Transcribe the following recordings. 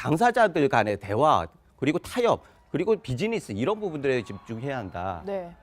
당사자들 간의 대화 그리고 타협 그리고 비즈니스 이런 부분들에 집중해야 한다. 네.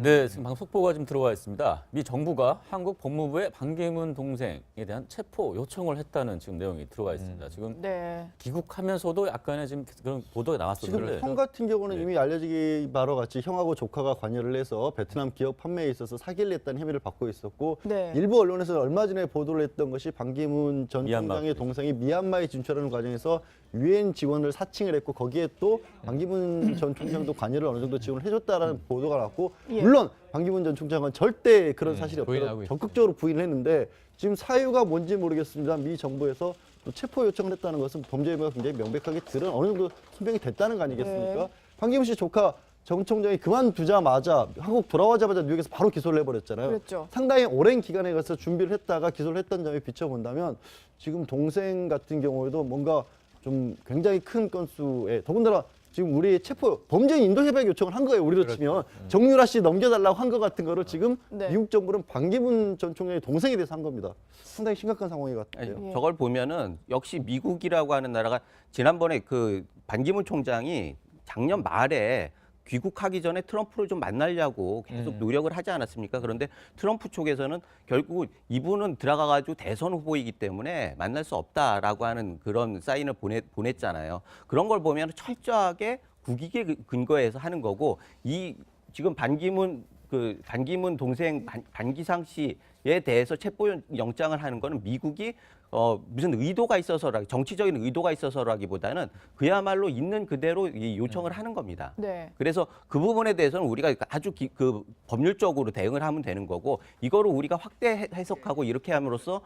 네, 지금 방송 속보가 좀 들어와 있습니다. 미 정부가 한국 법무부의 반기문 동생에 대한 체포 요청을 했다는 지금 내용이 들어와 있습니다. 지금 네. 귀국하면서도 약간의 지금 그런 보도가 나왔었는데 지금 형 같은 경우는 네. 이미 알려지기 바로 같이 형하고 조카가 관여를 해서 베트남 기업 판매에 있어서 사기를 했다는 혐의를 받고 있었고 네. 일부 언론에서 얼마 전에 보도를 했던 것이 반기문 전 미얀마 총장의. 동생이 미얀마에 진출하는 과정에서 유엔 지원을 사칭을 했고 거기에 또 반기문 전 총장도 관여를 어느 정도 지원을 해줬다라는 보도가 나왔고 예. 물론 반기문 전 총장은 절대 그런 사실이 부인하고 없다고. 적극적으로 부인을 했는데 지금 사유가 뭔지 모르겠습니다. 미 정부에서 또 체포 요청을 했다는 것은 범죄 혐의가 굉장히 명백하게 드러나 어느 정도 소명이 됐다는 거 아니겠습니까? 네. 반기문 씨 조카 정 총장이 그만두자마자 한국 돌아오자마자 뉴욕에서 바로 기소를 해버렸잖아요. 그랬죠. 상당히 오랜 기간에 가서 준비를 했다가 기소를 했던 점에 비춰본다면 지금 동생 같은 경우에도 뭔가 좀 굉장히 큰 건수에 더군다나 지금 우리 체포 범죄인 인도 협약 요청을 한 거예요. 우리로 치면 정유라 씨 넘겨달라고 한 것 같은 거를 지금 네. 미국 정부는 반기문 전 총장의 동생에 대해서 한 겁니다. 상당히 심각한 상황이 같아요. 예. 저걸 보면은 역시 미국이라고 하는 나라가 지난번에 그 반기문 총장이 작년 말에 귀국하기 전에 트럼프를 좀 만나려고 계속 노력을 하지 않았습니까? 그런데 트럼프 쪽에서는 결국 이분은 들어가가지고 대선 후보이기 때문에 만날 수 없다라고 하는 그런 사인을 보내, 보냈잖아요. 그런 걸 보면 철저하게 국익에 그- 근거해서 하는 거고 이 지금 반기문 그 반기문 동생 반, 반기상 씨에 대해서 체포 영장을 하는 거는 미국이 어 무슨 의도가 있어서라 정치적인 의도가 있어서라기보다는 그야말로 있는 그대로 이 요청을 하는 겁니다. 네. 그래서 그 부분에 대해서는 우리가 아주 기, 그 법률적으로 대응을 하면 되는 거고 이거를 우리가 확대 해- 해석하고 이렇게 함으로써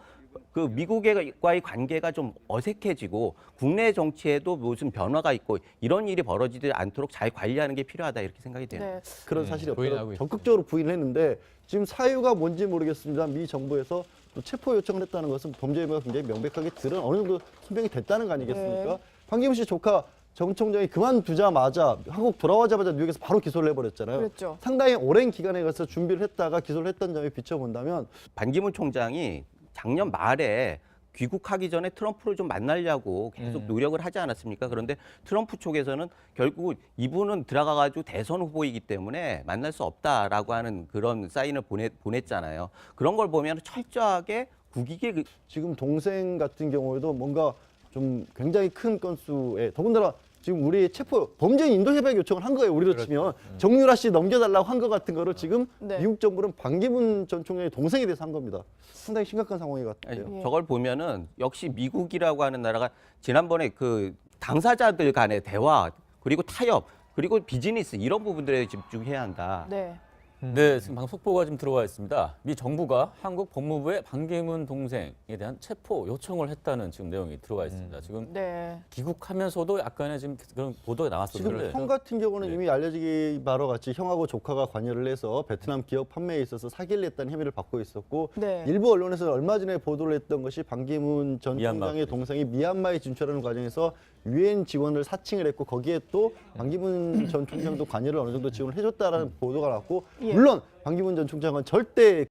그 미국과의 관계가 좀 어색해지고 국내 정치에도 무슨 변화가 있고 이런 일이 벌어지지 않도록 잘 관리하는 게 필요하다 이렇게 생각이 돼요. 네. 그런 음, 사실이 부인하고 없다고 있습니다. 적극적으로 부인을 했는데 지금 사유가 뭔지 모르겠습니다. 미 정부에서 또 체포 요청을 했다는 것은 범죄 혐의가 굉장히 명백하게 드러 어느 정도 소명이 됐다는 거 아니겠습니까? 네. 반기문 씨 조카 정 총장이 그만두자마자 한국 돌아오자마자 뉴욕에서 바로 기소를 해버렸잖아요. 그랬죠. 상당히 오랜 기간에 가서 준비를 했다가 기소를 했던 점에 비춰본다면 반기문 총장이 작년 말에 귀국하기 전에 트럼프를 좀 만나려고 계속 노력을 하지 않았습니까? 그런데 트럼프 쪽에서는 결국 이분은 들어가가지고 대선 후보이기 때문에 만날 수 없다라고 하는 그런 사인을 보내, 보냈잖아요. 그런 걸 보면 철저하게 국익에 그- 지금 동생 같은 경우에도 뭔가 좀 굉장히 큰 건수에 더군다나 지금 우리 체포 범죄인 인도 협약 요청을 한 거예요. 우리로 치면 정유라 씨 넘겨달라고 한 것 같은 거를 지금 네. 미국 정부는 반기문 전 총장의 동생에 대해서 한 겁니다. 상당히 심각한 상황이 아니, 같아요. 예. 저걸 보면은 역시 미국이라고 하는 나라가 지난번에 그 당사자들 간의 대화 그리고 타협 그리고 비즈니스 이런 부분들에 집중해야 한다. 네. 네, 지금 방송 속보가 좀 들어와 있습니다. 미 정부가 한국 법무부의 반기문 동생에 대한 체포 요청을 했다는 지금 내용이 들어와 있습니다. 지금 네. 귀국하면서도 약간의 지금 그런 보도가 나왔었는데 지금 형 같은 경우는 네. 이미 알려지기 바로 같이 형하고 조카가 관여를 해서 베트남 기업 판매에 있어서 사기를 했다는 혐의를 받고 있었고 네. 일부 언론에서 얼마 전에 보도를 했던 것이 반기문 전 미얀마 총장의. 동생이 미얀마에 진출하는 과정에서 유엔 지원을 사칭을 했고 거기에 또 반기문 전 총장도 관여를 어느 정도 지원을 해줬다라는 보도가 나왔고 예. 물론 반기문 전 총장은 절대